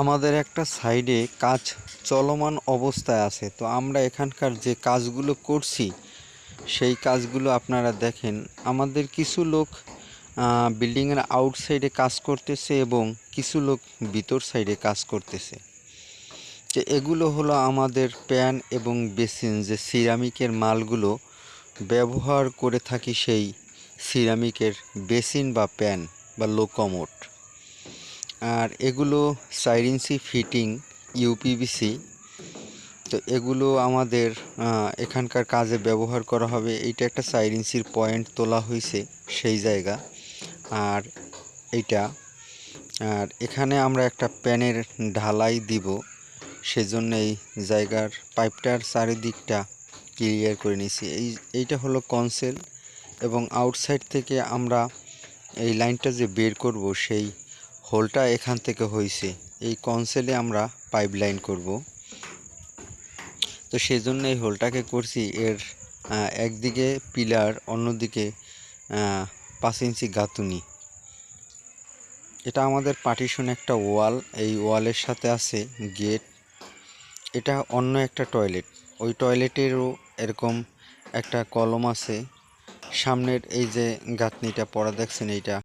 আমাদের একটা সাইডে কাজ চলমান অবস্থায় আছে। তো আমরা এখানকার যে কাজগুলো করছি, সেই কাজগুলো আপনারা দেখেন। আমাদের কিছু লোক বিল্ডিংয়ের আউটসাইডে কাজ করতেছে এবং কিছু লোক ভিতর সাইডে কাজ করতেছে। যে এগুলো হলো আমাদের প্যান এবং বেসিন, যে সিরামিকের মালগুলো ব্যবহার করে থাকি সেই সিরামিকের বেসিন বা প্যান বা লোকোমোট। আর এগুলো চার ফিটিং ইউপিভিসি তো এগুলো আমাদের এখানকার কাজে ব্যবহার করা হবে। এইটা একটা চার পয়েন্ট তোলা হয়েছে সেই জায়গা। আর এইটা, আর এখানে আমরা একটা প্যানের ঢালাই দিব। সেজন্য এই জায়গার পাইপটার চারিদিকটা ক্লিয়ার করে নিছি এই, এইটা হলো কনসেল এবং আউটসাইড থেকে আমরা এই লাইনটা যে বের করব সেই হোলটা এখান থেকে হয়েছে এই কনসেলে আমরা পাইপ লাইন করব। তো সেই জন্য এই হোলটাকে করছি। এর একদিকে পিলার অন্যদিকে পাঁচ ইঞ্চি গাঁথুনি। এটা আমাদের পার্টিশন একটা ওয়াল এই ওয়ালের সাথে আছে গেট এটা অন্য একটা টয়লেট ওই টয়লেটেরও এরকম একটা কলম আছে। সামনের এই যে গাঁথনিটা পড়া দেখছেন এইটা।